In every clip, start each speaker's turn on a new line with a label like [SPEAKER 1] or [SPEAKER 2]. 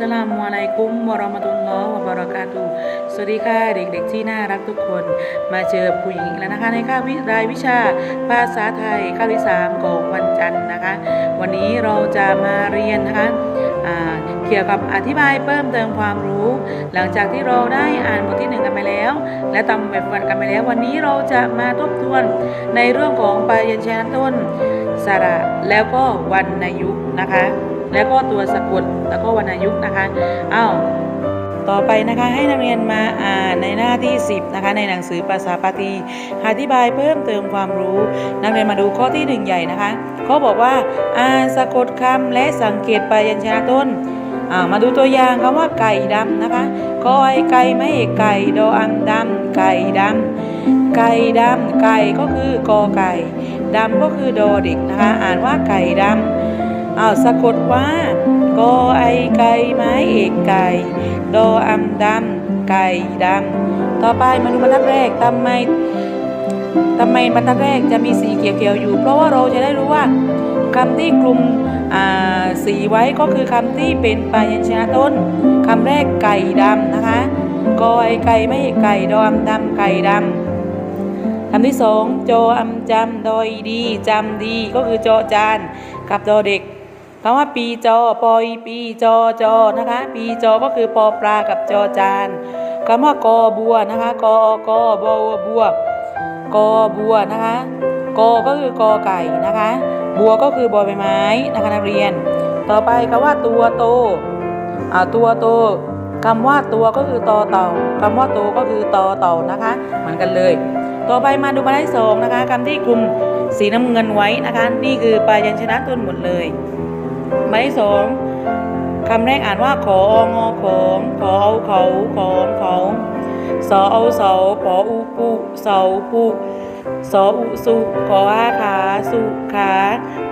[SPEAKER 1] สลามุอะลัยกุมวะรมะตุลลอฮ์วะบะเรากาตุสวัสดีค่ะเด็กๆที่น่ารักทุกคน มาเจอผู้หญิงอีกแล้วนะคะ ในคาวิรายวิชาภาษาไทยคาที่สามของวันจันทร์นะคะ วันนี้เราจะมาเรียนนะคะเกี่ยวกับอธิบายเพิ่มเติมความรู้ หลังจากที่เราได้อ่านบทที่หนึ่งกันไปแล้ว และทำแบบฝึกหัดกันไปแล้ว วันนี้เราจะมาทบทวนในเรื่องของปลายัญชนะต้นสระแล้วก็วรรณยุกนะคะ แล้วก็ตัวสะกดแล้วก็วรรณยุกต์นะคะอ้าวต่อไปนะคะให้นักเรียนมาอ่านในหน้าที่ 10นะคะในหนังสือภาษาปาตีอธิบายเพิ่มเติมความรู้ นักเรียนมาดูข้อที่หนึ่งใหญ่นะคะเขาบอกว่าอ่านสะกดคำและสังเกตปลายัญชนะต้นมาดูตัวอย่างคำว่าไก่ดำนะคะกอไอไก่ไม่ไก่ดออันดำไก่ดำไก่ดำไก่ก็คือกอไก่ดำก็คือดอเด็กนะคะอ่านว่าไก่ดำ อ้าวสะกดว่ากอไอไก่ไม้เอกไก่ ดออัมดำไก่ดำต่อไปมาดูบรรทัดแรกทำไมทำไมบรรทัดแรกจะมีสีเขียวๆอยู่ เพราะว่าเราจะได้รู้ว่าคำที่กลุ่มอ่าสีไว้ก็คือคำที่เป็นปลายัญชนะต้นคำแรกไก่ดำนะคะกอไอไก่ไม่เอกไก่ดอัมดำไก่ดำคำที่สองจออำจำดอยดีจำดีก็คือจอจานกับดอเด็ก คำว่าปีจอปอยปีจอจอนะคะ ปีจอก็คือปอปลากับจอจานคำว่ากอบัวนะคะกอกอบอบัวกอบัวนะคะกอก็คือกอไก่นะคะ บัวก็คือบอใบไม้นะคะนักเรียน ต่อไปคำว่าตัวโตอ่าตัวโตคำว่าตัวก็คือตอเต่าคำว่าโตก็คือตอเต่านะคะ เหมือนกันเลย ต่อไปมาดูบรรทัดที่สองนะคะคำที่กลุ่มสีน้ำเงินไว้นะคะ นี่คือปลายัญชนะต้นหมดเลย บรรทัดที่สองคำแรกอ่านว่าของอของขอเอาเขาของเขาสอเอาเสาปออุปุเสาปุสออุสุขออาขาสุขา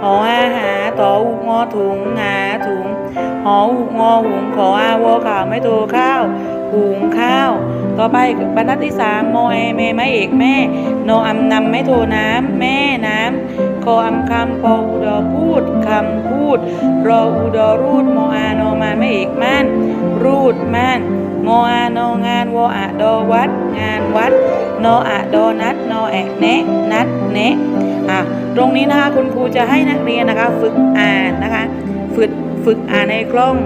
[SPEAKER 1] หออาหาตออุงอถุงหาถุงหออุงอหุงขออาวอข่าวไม่โตข้าวหุงข้าว ต่อไปบรรทัดที่สามโมเอเมไม่เอกแม่โนอัมนำไม่โทน้ำแม่น้ำคออัมคำปออุดอพูดคำูด รออุดอรูดโมอาโนมาไม่เอกม่านรูดม่านงออาโนงานวออะดอวัด งานวัดโนอะดอนัดโนแอะแนะนัดแนะอะตรงนี้นะคะคุณครูจะให้นักเรียนนะคะ ฝึกอ่านนะคะ ฝึกฝึกอ่านในกล้อง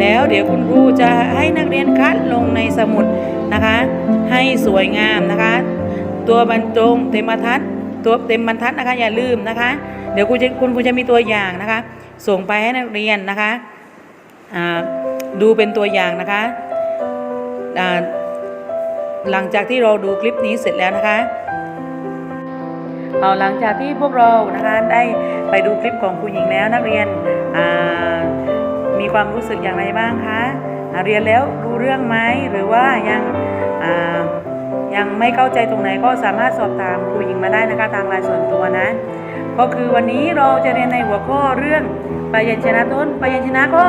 [SPEAKER 1] แล้วเดี๋ยวคุณครูจะให้นักเรียนคัดลงในสมุดนะคะ ให้สวยงามนะคะ ตัวบรรจงเต็มบรรทัดตัวเต็มบรรทัดนะคะอย่าลืมนะคะ เดี๋ยวครูจะคุณครูจะมีตัวอย่างนะคะ ส่งไปให้นักเรียนนะคะดูเป็นตัวอย่างนะคะหลังจากที่เราดูคลิปนี้เสร็จแล้วนะคะเอาหลังจากที่พวกเรานะคะได้ไปดูคลิปของครูหญิงแล้วนักเรียนมีความรู้สึกอย่างไรบ้างคะเรียนแล้วรู้เรื่องไหมหรือว่ายังยังไม่เข้าใจตรงไหนก็สามารถสอบถามครูหญิงมาได้นะคะทางไลน์ส่วนตัวนะ ก็คือวันนี้เราจะเรียนในหัวข้อเรื่องพยัญชนะต้นพยัญชนะก็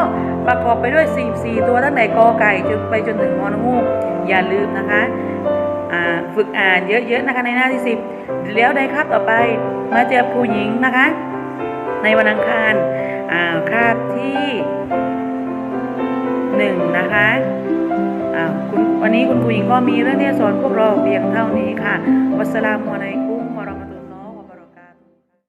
[SPEAKER 1] ประกอบไปด้วย 44 ตัวตั้งแต่กอไก่จนไปจนถึงมอนงูอย่าลืมนะคะฝึกอ่านเยอะๆนะคะในหน้าที่ 10 แล้วในคาบต่อไปมาเจอผู้หญิงนะคะ ในวันอังคารคาบที่หนึ่งนะคะวันนี้คุณผู้หญิงก็มีเรื่องที่จะสอนพวกเราเพียงเท่านี้ค่ะวัสลามุอะลัยกุ